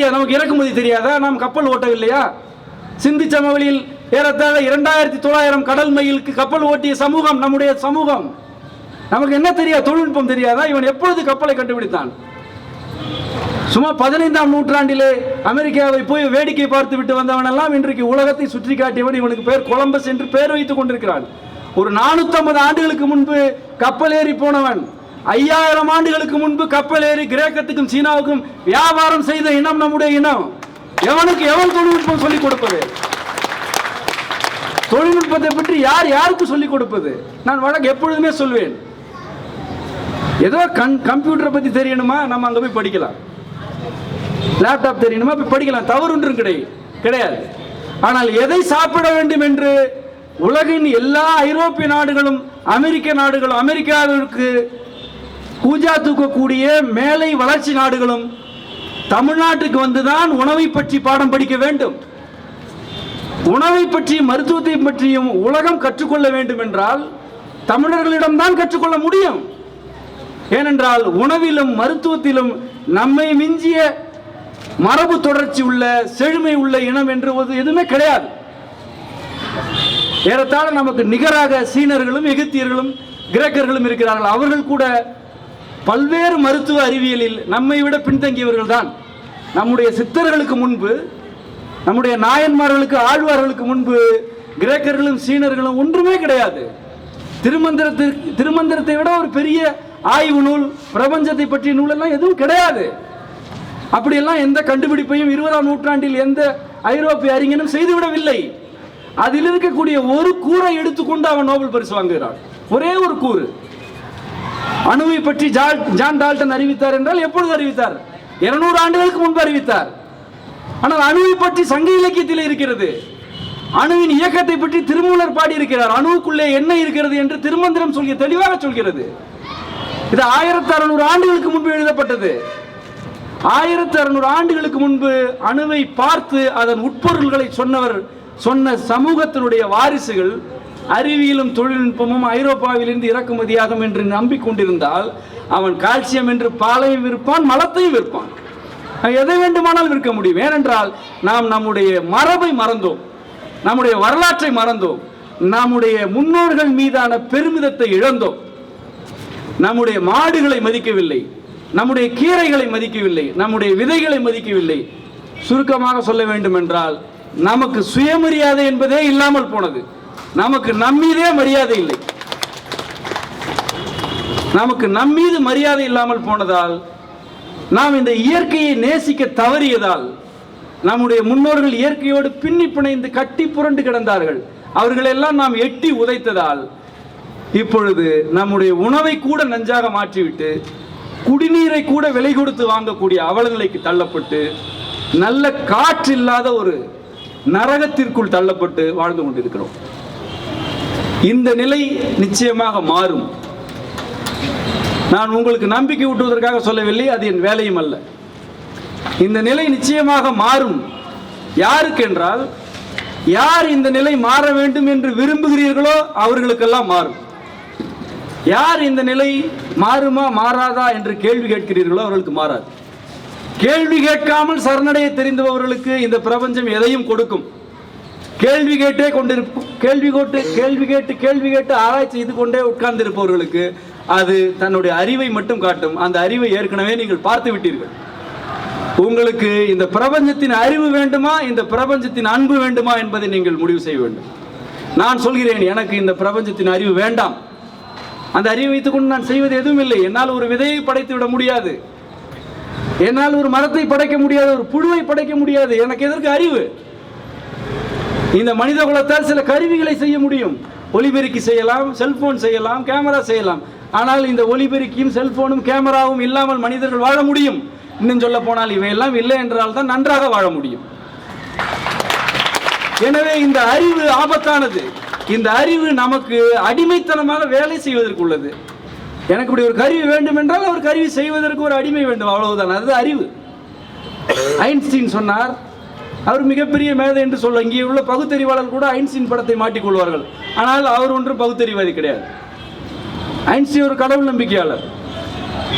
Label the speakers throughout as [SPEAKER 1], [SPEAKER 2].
[SPEAKER 1] தெரியாது நமக்கு இறக்குமதி தெரியாதா? நாம் கப்பல் ஓட்டவில்லையா? சிந்தி சமவெளியில் ஏறத்தாழ இரண்டாயிரத்தி தொள்ளாயிரம் கடல் மயிலுக்கு கப்பல் ஓட்டிய சமூகம் நம்முடைய சமூகம். நமக்கு என்ன தெரியாது தொழில்நுட்பம் தெரியாதா? இவன் எப்பொழுது கப்பலை கண்டுபிடித்தான்? சும்மா பதினைந்தாம் நூற்றாண்டிலே அமெரிக்காவை போய் வேடிக்கை பார்த்து விட்டு வந்தவனெல்லாம் இன்றைக்கு உலகத்தை சுற்றி காட்டியவன். இவனுக்கு பேர் கொலம்பஸ் என்று பெயர் வைத்துக் கொண்டிருக்கிறான். ஒரு 450 ஆண்டுகளுக்கு முன்பு கப்பல் ஏறி போனவன். ஐயாயிரம் ஆண்டுகளுக்கு முன்பு கப்பல் ஏறி கிரேக்கத்துக்கும் சீனாவுக்கும் வியாபாரம் செய்த இனம் நம்முடைய இனம். எவனுக்கு எவன் தொழில்நுட்பம் சொல்லிக் கொடுப்பது? தொழில்நுட்பத்தை பற்றி யார் யாருக்கு சொல்லிக் கொடுப்பது? நான் வழக்கு எப்பொழுதுமே சொல்வேன். ஏதோ கண் கம்ப்யூட்டரை பத்தி தெரியணுமா? நம்ம அங்க போய் படிக்கலாம். லேப்டாப் தெரியணுமா? போய் படிக்கலாம். தவறு ஒன்றும் கிடையாது கிடையாது. ஆனால் எதை சாப்பிட வேண்டும் என்று உலகின் எல்லா ஐரோப்பிய நாடுகளும் அமெரிக்க நாடுகளும் அமெரிக்காவிற்கு பூஜா தூக்கக்கூடிய மேலை வளர்ச்சி நாடுகளும் தமிழ்நாட்டுக்கு வந்துதான் உணவை பற்றி பாடம் படிக்க வேண்டும். உணவை பற்றி மருத்துவத்தை பற்றியும் உலகம் கற்றுக்கொள்ள வேண்டும் என்றால் தமிழர்களிடம்தான் கற்றுக்கொள்ள முடியும். ஏனென்றால் உணவிலும் மருத்துவத்திலும் நம்மை மிஞ்சிய மரபு தொடர்ச்சி உள்ள செழுமை உள்ள இனம் என்று ஒரு எதுவுமே கிடையாது. ஏறத்தாழ நமக்கு நிகராக சீனர்களும் எகிப்தியர்களும் கிரேக்கர்களும் இருக்கிறார்கள். அவர்கள் கூட பல்வேறு மருத்துவ அறிவியலில் நம்மை விட பின்தங்கியவர்கள் தான் நம்முடைய சித்தர்களுக்கு முன்பு நம்முடைய நாயன்மார்களுக்கு ஆழ்வார்களுக்கு முன்பு கிரேக்கர்களும் சீனர்களும் ஒன்றுமே கிடையாது. திருமந்திரத்திற்கு திருமந்திரத்தை விட ஒரு பெரிய ஆய்வு நூல் பிரபஞ்சத்தை பற்றிய நூலெல்லாம் எதுவும் கிடையாது. அப்படியெல்லாம் எந்த கண்டுபிடிப்பையும் இருபதாம் நூற்றாண்டில் எந்த ஐரோப்பிய அறிஞனும் செய்துவிடவில்லை. அதில் இருக்கக்கூடிய ஒரு கூரை எடுத்துக்கொண்டு அவன் நோபல் பரிசு வாங்குகிறான். ஒரே ஒரு கூறு. அணுவை பற்றி ஜால் ஜான் டால்டன் அறிவித்தார் என்றால் எப்பொழுது அறிவித்தார்? இருநூறு ஆண்டுகளுக்கு முன்பு அறிவித்தார். ஆனால் அணுவை பற்றி சங்க இலக்கியத்தில் இருக்கிறது. அணுவின் இயக்கத்தை பற்றி திருமூலர் பாடி இருக்கிறார் அணுவுக்குள்ளே என்ன இருக்கிறது என்று திருமந்திரம் சொல்கிற தெளிவாக சொல்கிறது. இது ஆயிரத்தி அறுநூறு ஆண்டுகளுக்கு முன்பு எழுதப்பட்டது. ஆயிரத்தி அறுநூறு ஆண்டுகளுக்கு முன்பு அணுவை பார்த்து அதன் உட்பொருள்களை சொன்னவர் சொன்ன சமூகத்தினுடைய வாரிசுகள் அறிவியலும் தொழில்நுட்பமும் ஐரோப்பாவிலிருந்து இறக்குமதியாகும் என்று நம்பிக்கொண்டிருந்தால் அவன் கால்சியம் என்று பாலையும் விற்பான் மலத்தையும் விற்பான். எதை வேண்டுமானால் விற்க முடியும். ஏனென்றால் நாம் நம்முடைய மரபை மறந்தோம். நம்முடைய வரலாற்றை மறந்தோம். நம்முடைய முன்னோர்கள் மீதான பெருமிதத்தை இழந்தோம். நம்முடைய மாடுகளை மதிக்கவில்லை. நம்முடைய கீரைகளை மதிக்கவில்லை. நம்முடைய விதைகளை மதிக்கவில்லை. சுருக்கமாக சொல்ல வேண்டும் என்றால் நமக்கு சுயமரியாதை என்பதே இல்லாமல் போனது. நமக்கு நம்மீதே மரியாதை இல்லை. நமக்கு நம்மீது மரியாதை இல்லாமல் போனதால் நாம் இந்த இயற்கையை நேசிக்க தவறியதால் நம்முடைய முன்னோர்கள் இயற்கையோடு பின்னி பிணைந்து கட்டி புரண்டு கிடந்தார்கள். அவர்களெல்லாம் நாம் எட்டி உதைத்ததால் இப்பொழுது நம்முடைய உணவை கூட நஞ்சாக மாற்றிவிட்டு குடிநீரை கூட விலை கொடுத்து வாங்கக்கூடிய அவலநிலைக்கு தள்ளப்பட்டு நல்ல காற்றில்லாத ஒரு நரகத்திற்குள் தள்ளப்பட்டு வாழ்ந்து கொண்டிருக்கிறோம். இந்த நிலை நிச்சயமாக மாறும். நான் உங்களுக்கு நம்பிக்கை ஊட்டுவதற்காக சொல்லவில்லை அது என் வேலையும் அல்ல. இந்த நிலை நிச்சயமாக மாறும். யாருக்கு என்றால் யார் இந்த நிலை மாற வேண்டும் என்று விரும்புகிறீர்களோ அவர்களுக்கெல்லாம் மாறும். யார் இந்த நிலை மாறுமா மாறாதா என்று கேள்வி கேட்கிறீர்களோ அவர்களுக்கு மாறாது. கேள்வி கேட்காமல் சரணடைய தெரிந்தவர்களுக்கு இந்த பிரபஞ்சம் எதையும் கொடுக்கும். கேள்வி கேட்டே கொண்டிருப்போம். கேள்வி கேட்டு கேள்வி கேட்டு கேள்வி கேட்டு ஆராய்ச்சி செய்து கொண்டே உட்கார்ந்திருப்பவர்களுக்கு அது தன்னுடைய அறிவை மட்டும் காட்டும். அந்த அறிவை ஏற்கனவே நீங்கள் பார்த்து விட்டீர்கள். உங்களுக்கு இந்த பிரபஞ்சத்தின் அறிவு வேண்டுமா இந்த பிரபஞ்சத்தின் அன்பு வேண்டுமா என்பதை நீங்கள் முடிவு செய்ய வேண்டும். நான் சொல்கிறேன் எனக்கு இந்த பிரபஞ்சத்தின் அறிவு வேண்டாம். அந்த அறிவை வைத்துக்கொண்டு நான் செய்வது எதுவும் இல்லை. என்னால் ஒரு விதையை படைத்து விட முடியாது. என்னால் ஒரு மரத்தை படைக்க முடியாது ஒரு புழுவை படைக்க முடியாது. எனக்கு எதற்கு அறிவு? இந்த மனித குலத்தால் சில கருவிகளை செய்ய முடியும். ஒலிபெருக்கி செய்யலாம் செல்போன் செய்யலாம் கேமரா செய்யலாம். ஆனால் இந்த ஒலிபெருக்கியும் செல்போனும் கேமராவும் இல்லாமல் மனிதர்கள் வாழ முடியும். இன்னும் சொல்ல போனால் இவையெல்லாம் இல்லை என்றால் தான் நன்றாக வாழ முடியும். எனவே இந்த அறிவு ஆபத்தானது. இந்த அறிவு நமக்கு அடிமைத்தனமாக வேலை செய்வதற்கு உள்ளது. எனக்கு இப்படி ஒரு கருவி வேண்டும் என்றால் அவர் கருவி செய்வதற்கு ஒரு அடிமை வேண்டும். அவ்வளவுதான். அது அறிவு. ஐன்ஸ்டீன் சொன்னார் அவர் மிகப்பெரிய மேதை என்று சொல்ல இங்கே உள்ள பகுத்தறிவாளர் கூட ஐன்ஸ்டீன் படத்தை மாட்டிக்கொள்வார்கள் ஆனால் அவர் ஒன்றும் பகுத்தறிவாதி கிடையாது. ஐன்ஸ்டீன் ஒரு கடவுள் நம்பிக்கையாளர்.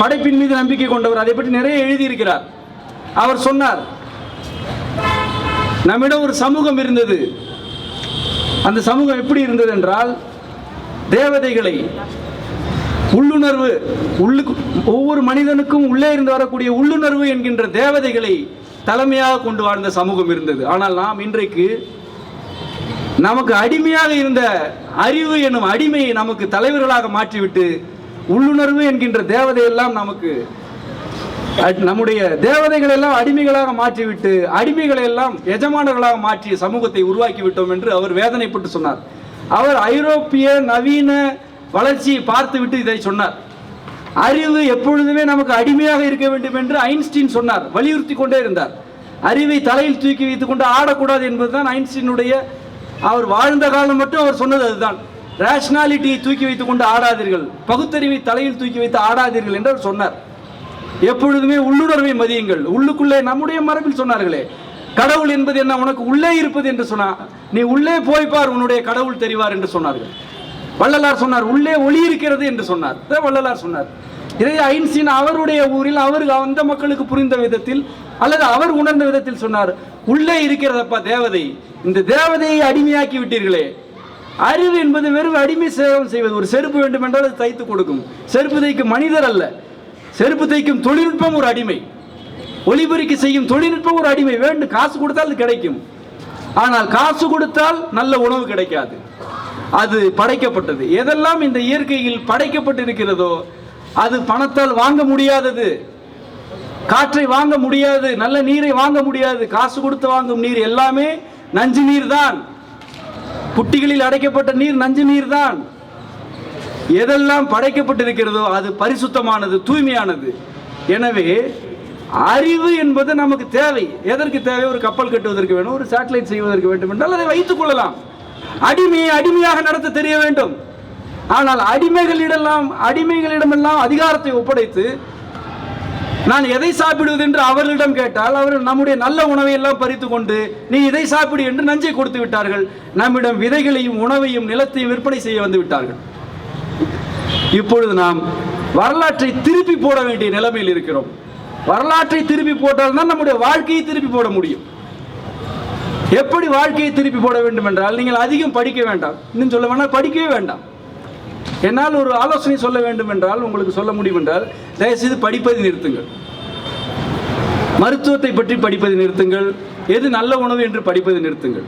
[SPEAKER 1] படைப்பின் மீது நம்பிக்கை கொண்டவர். அதை பற்றி நிறைய எழுதியிருக்கிறார். அவர் சொன்னார் நம்மிடம் ஒரு சமூகம் இருந்தது. அந்த சமூகம் எப்படி இருந்தது என்றால் தேவதைகளை உள்ளுணர்வு உள்ளுக்கு ஒவ்வொரு மனிதனுக்கும் உள்ளே இருந்து வரக்கூடிய உள்ளுணர்வு என்கின்ற தேவதைகளை தலைமையாக கொண்டு வாழ்ந்த சமூகம் இருந்தது. ஆனால் நாம் இன்றைக்கு நமக்கு அடிமையாக இருந்த அறிவு எனும் அடிமையை நமக்கு தலைவர்களாக மாற்றிவிட்டு உள்ளுணர்வு என்கின்ற தேவதையெல்லாம் நமக்கு அட்- நம்முடைய தேவதைகள் எல்லாம் அடிமைகளாக மாற்றிவிட்டு அடிமைகளை எல்லாம் எஜமானர்களாக மாற்றிய சமூகத்தை உருவாக்கி விட்டோம் என்று அவர் வேதனைப்பட்டு சொன்னார். அவர் ஐரோப்பிய நவீன வளர்ச்சியை பார்த்துவிட்டு இதை சொன்னார். அறிவு எப்பொழுதுமே நமக்கு அடிமையாக இருக்க வேண்டும் என்று ஐன்ஸ்டீன் சொன்னார் வலியுறுத்தி கொண்டே இருந்தார். அறிவை தலையில் தூக்கி வைத்துக் கொண்டு ஆடக்கூடாது என்பதுதான் ஐன்ஸ்டீனுடைய அவர் வாழ்ந்த காலம் மட்டும் அவர் சொன்னது அதுதான். ரேஷனாலிட்டியை தூக்கி வைத்துக் கொண்டு ஆடாதீர்கள் பகுத்தறிவை தலையில் தூக்கி வைத்து ஆடாதீர்கள் என்று அவர் சொன்னார். எப்பொழுதுமே உள்ளுணர்வை மதியுங்கள். உள்ளுக்குள்ளே நம்முடைய மரபில் சொன்னார்களே கடவுள் என்பது என்ன உனக்கு உள்ளே இருப்பது என்று சொன்னா நீ உள்ளே போய் பார் உன்னுடைய கடவுள் தெரிவார் என்று சொன்னார்கள். வள்ளலார் சொன்னார் உள்ளே ஒளி இருக்கிறது என்று சொன்னார். வள்ளலார் சொன்னார். இதை ஐன்ஸ்டீன் அவருடைய ஊரில் அவர் அந்த மக்களுக்கு புரிந்த விதத்தில் அல்லது அவர் உணர்ந்த விதத்தில் சொன்னார். உள்ளே இருக்கிறதப்பா தேவதை. இந்த தேவதையை அடிமையாக்கி விட்டீர்களே. அறிவு என்பது வெறும் அடிமை சேவம் செய்வது. ஒரு செருப்பு வேண்டும் என்றால் அது தைத்து கொடுக்கும். செருப்பு தைக்கும் மனிதர் அல்ல. செருப்பு தைக்கும் தொழில்நுட்பம் ஒரு அடிமை. ஒளிபெருக்கி செய்யும் தொழில்நுட்பம் ஒரு அடிமை. வேண்டும் காசு கொடுத்தால் அது கிடைக்கும். ஆனால் காசு கொடுத்தால் நல்ல உணவு கிடைக்காது. அது படைக்கப்பட்டது. எதெல்லாம் இந்த இயற்கையில் படைக்கப்பட்டிருக்கிறதோ அது பணத்தால் வாங்க முடியாதது. காற்றை வாங்க முடியாது நல்ல நீரை வாங்க முடியாது காசு கொடுத்து வாங்கும் நீர் எல்லாமே நஞ்சு நீர் தான். புட்டிகளில் அடைக்கப்பட்ட நீர் நஞ்சு நீர் தான். எதெல்லாம் படைக்கப்பட்டிருக்கிறதோ அது பரிசுத்தமானது தூய்மையானது. எனவே அறிவு என்பது நமக்கு தேவை. எதற்கு தேவை? ஒரு கப்பல் கட்டுவதற்கு வேணும் ஒரு சேட்டலைட் செய்வதற்கு வேண்டும் என்றால் அதை வைத்துக் கொள்ளலாம். அடிமையை அடிமையாக நடத்த தெரிய வேண்டும். ஆனால் அடிமைகளிடெல்லாம் அடிமைகளிடமெல்லாம் அதிகாரத்தை ஒப்படைத்து நான் எதை சாப்பிடுவது என்று அவர்களிடம் கேட்டால் அவர்கள் நம்முடைய நல்ல உணவை எல்லாம் பறித்து கொண்டு நீ இதை சாப்பிடு என்று நஞ்சை கொடுத்து விட்டார்கள். நம்மிடம் விதைகளையும் உணவையும் நிலத்தையும் விற்பனை செய்ய வந்து விட்டார்கள். இப்பொழுது நாம் வரலாற்றை திருப்பி போட வேண்டிய நிலைமையில் இருக்கிறோம். வரலாற்றை திருப்பி போட்டால் தான் நம்முடைய வாழ்க்கையை திருப்பி போட முடியும். எப்படி வாழ்க்கையை திருப்பி போட வேண்டும் என்றால் நீங்கள் அதிகம் படிக்க வேண்டாம். இன்னும் சொல்ல வேண்டாம் படிக்கவே வேண்டாம். என்னால் ஒரு ஆலோசனை சொல்ல வேண்டும் என்றால் உங்களுக்கு சொல்ல முடியும் என்றால் தயவுசெய்து படிப்பதை நிறுத்துங்கள். மருத்துவத்தை பற்றி படிப்பதை நிறுத்துங்கள். எது நல்ல உணவு என்று படிப்பதை நிறுத்துங்கள்.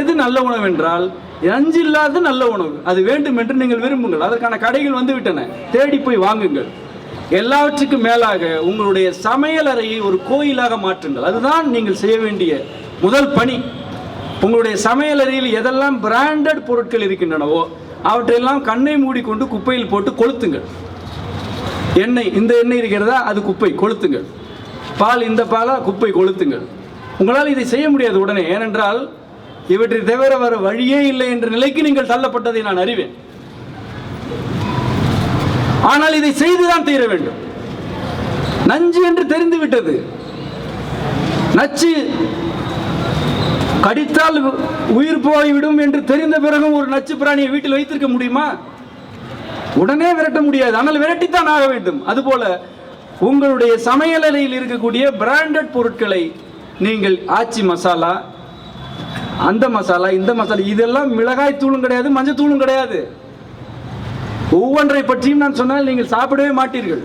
[SPEAKER 1] எது நல்ல உணவு என்றால் நஞ்சு இல்லாத நல்ல உணவு. அது வேண்டும் என்று நீங்கள் விரும்புங்கள். அதற்கான கடைகள் வந்துவிட்டன. தேடி போய் வாங்குங்கள். எல்லாவற்றுக்கும் மேலாக உங்களுடைய சமையல் அறையை ஒரு கோயிலாக மாற்றுங்கள். அதுதான் நீங்கள் செய்ய வேண்டிய முதல் பணி. உங்களுடைய சமையல் அறையில் எதெல்லாம் பிராண்டட் பொருட்கள் இருக்கின்றனவோ அவற்றையெல்லாம் கண்ணை மூடிக்கொண்டு குப்பையில் போட்டு கொளுத்துங்கள். எண்ணெய் இந்த எண்ணெய் இருக்கிறதா? அது குப்பை. கொளுத்துங்கள். பால் இந்த பாலா? குப்பை. கொளுத்துங்கள். உங்களால் இதை செய்ய முடியாது உடனே. ஏனென்றால் இவற்றை தவிர வர வழியே இல்லை என்ற நிலைக்கு நீங்கள் தள்ளப்பட்டதை நான் அறிவேன். ஆனால் இதை செய்துதான் தீர வேண்டும். நஞ்சு என்று தெரிந்து விட்டது நச்சு கடித்தால் உயிர் போய்விடும் என்று தெரிந்த பிறகும் ஒரு நச்சு பிராணியை வீட்டில் வைத்திருக்க முடியுமா? உடனே விரட்ட முடியாது. ஆனால் விரட்டித்தான் ஆக வேண்டும். அதுபோல உங்களுடைய சமையலறையில் இருக்கக்கூடிய பிராண்டட் பொருட்களை நீங்கள் ஆச்சி மசாலா அந்த மசாலா இந்த மசாலா இதெல்லாம் மிளகாய் தூளும் கிடையாது மஞ்சள் தூளும் கிடையாது. ஒவ்வொன்றை பற்றியும் நான் சொன்னால் நீங்கள் சாப்பிடவே மாட்டீர்கள்.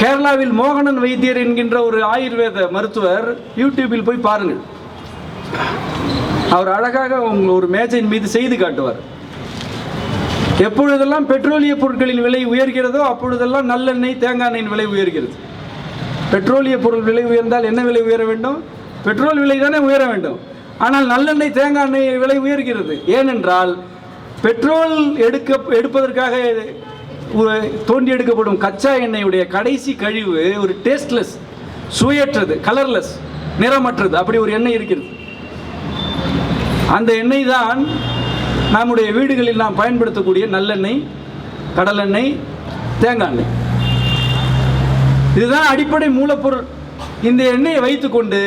[SPEAKER 1] கேரளாவில் மோகனன் வைத்தியர் என்கின்ற ஒரு ஆயுர்வேத மருத்துவர் யூடியூபில் போய் பாருங்கள். அவர் அழகாக உங்கள் ஒரு மேஜையின் மீது செய்து காட்டுவார். எப்பொழுதெல்லாம் பெட்ரோலிய பொருட்களின் விலை உயர்கிறதோ அப்பொழுதெல்லாம் நல்லெண்ணெய் தேங்காய் எண்ணெயின் விலை உயர்கிறது. பெட்ரோலிய பொருள் விலை உயர்ந்தால் என்ன விலை உயர வேண்டும்? பெட்ரோல் விலை தானே உயர வேண்டும். ஆனால் நல்லெண்ணெய் தேங்காய் எண்ணெய் விலை உயர்கிறது. ஏனென்றால் பெட்ரோல் எடுக்க எடுப்பதற்காக தோண்டி எடுக்கப்படும் கச்சா எண்ணெயுடைய கடைசி கழிவு ஒரு டேஸ்ட்லெஸ் சுவையற்றது கலர்லெஸ் நிறமற்றது. அப்படி ஒரு எண்ணெய் இருக்கிறது. அந்த எண்ணெய் தான் நம்முடைய வீடுகளில் நாம் பயன்படுத்தக்கூடிய நல்லெண்ணெய் கடலெண்ணெய் தேங்காய் எண்ணெய். இதுதான் அடிப்படை மூலப்பொருள். இந்த எண்ணெயை வைத்துக்கொண்டு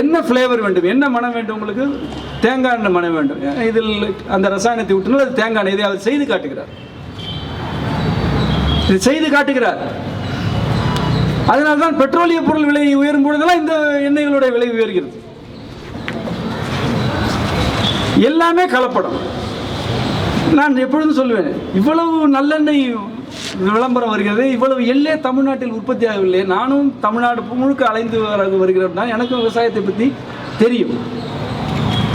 [SPEAKER 1] என்ன ஃப்ளேவர் வேண்டும்? என்ன மனம் வேண்டும் உங்களுக்கு? தேங்காய் எண்ணெய் மனம் வேண்டும். இதில் அந்த ரசாயனத்தை விட்டுனால் அது தேங்காய் எண்ணெய். இதை அவர் செய்து காட்டுகிறார். இது செய்து காட்டுகிறார். அதனால தான் பெட்ரோலிய பொருள் விலை உயரும் பொழுதெல்லாம் இந்த எண்ணெய்களுடைய விலை உயர்கிறது. எல்லாமே கலப்படம். நான் எப்பொழுதும் சொல்லுவேன் இவ்வளவு நல்லெண்ணெய் விளம்பரம் வருகிறது. இவ்வளவு எள்ளே தமிழ்நாட்டில் உற்பத்தி ஆகவில்லை. நானும் தமிழ்நாடு முழுக்க அலைந்து வர வருகிறேன் எனக்கும் விவசாயத்தை பற்றி தெரியும்.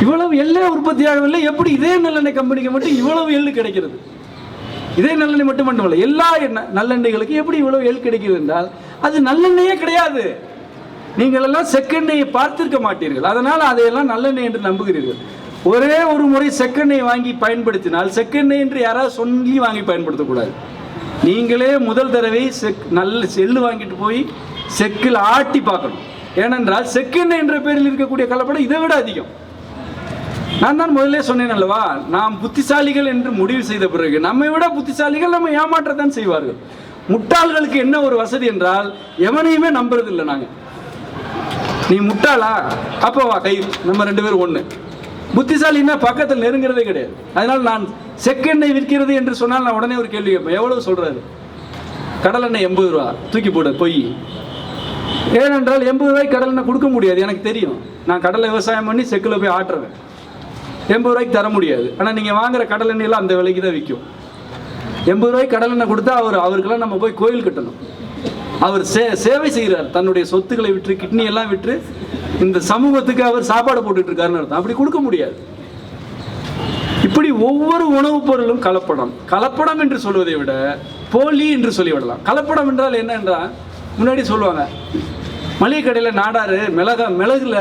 [SPEAKER 1] இவ்வளவு எள்ளே உற்பத்தி ஆகவில்லை. எப்படி இதே நல்லெண்ணெய் கம்பெனிக்கு மட்டும் இவ்வளவு எள்ளு கிடைக்கிறது? இதே நல்லெண்ணெய் மட்டும் மட்டுமல்ல எல்லா எண்ணெய் நல்லெண்ணெய்களுக்கு எப்படி இவ்வளவு எள் கிடைக்கிறது என்றால் அது நல்லெண்ணெயே கிடையாது. நீங்கள் எல்லாம் செக்கெண்ணெயை பார்த்திருக்க மாட்டீர்கள். அதனால் அதையெல்லாம் நல்லெண்ணெய் என்று நம்புகிறீர்கள். ஒரே ஒரு முறை செக்கெண்ணெய் வாங்கி பயன்படுத்தினால் செக்கெண்ணெய் என்று யாராவது சொல்லி வாங்கி பயன்படுத்தக்கூடாது. நீங்களே முதல் தடவை செக் நல்ல செல்லு வாங்கிட்டு போய் செக்கில் ஆட்டி பார்க்கணும். ஏனென்றால் செக்கெண்ணெய் என்ற பேரில் இருக்கக்கூடிய கலப்படம் இதை விட அதிகம். நான் தான் முதல்ல சொன்னேன் அல்லவா நாம் புத்திசாலிகள் என்று முடிவு செய்த பிறகு நம்மை விட புத்திசாலிகள் நம்ம ஏமாற்றத்தான் செய்வார்கள். முட்டாள்களுக்கு என்ன ஒரு வசதி என்றால் எவனையுமே நம்புறதில்லை நாங்கள் நீ முட்டாளா? அப்போ வா கை நம்ம ரெண்டு பேரும் ஒன்று புத்திசாலின்னா பக்கத்தில் நெருங்கிறதே கிடையாது. அதனால் நான் செக்கெண்ணெய் விற்கிறது என்று சொன்னால் நான் உடனே ஒரு கேள்வி கேட்பேன். எவ்வளவு சொல்றாரு? கடலெண்ணெய் எண்பது ரூபா. தூக்கி போட பொய். ஏனென்றால் எண்பது ரூபாய்க்கு கடலெண்ணெய் கொடுக்க முடியாது. எனக்கு தெரியும். நான் கடலை விவசாயம் பண்ணி செக்கில் போய் ஆட்டுறேன் எண்பது ரூபாய்க்கு தர முடியாது. ஆனால் நீங்கள் வாங்குற கடல் எண்ணெயெல்லாம் அந்த விலைக்கு தான் விற்கும். எண்பது ரூபாய்க்கு கடல் எண்ணெய் கொடுத்தா அவர் அவருக்கெல்லாம் நம்ம போய் கோயில் கட்டணும். அவர் சே சேவை செய்கிறார். தன்னுடைய சொத்துக்களை விற்று கிட்னி எல்லாம் விற்று இந்த சமூகத்துக்கு அவர் சாப்பாடு போட்டுட்டு இருக்காருன்னு அர்த்தம். அப்படி கொடுக்க முடியாது. இப்படி ஒவ்வொரு உணவுப் பொருளும் கலப்படம். கலப்படம் என்று சொல்வதை விட போலி என்று சொல்லிவிடலாம். கலப்படம் என்றால் என்ன என்றால் முன்னாடி சொல்லுவாங்க மளிகை கடையில் நாடாரு மிளகா மிளகுல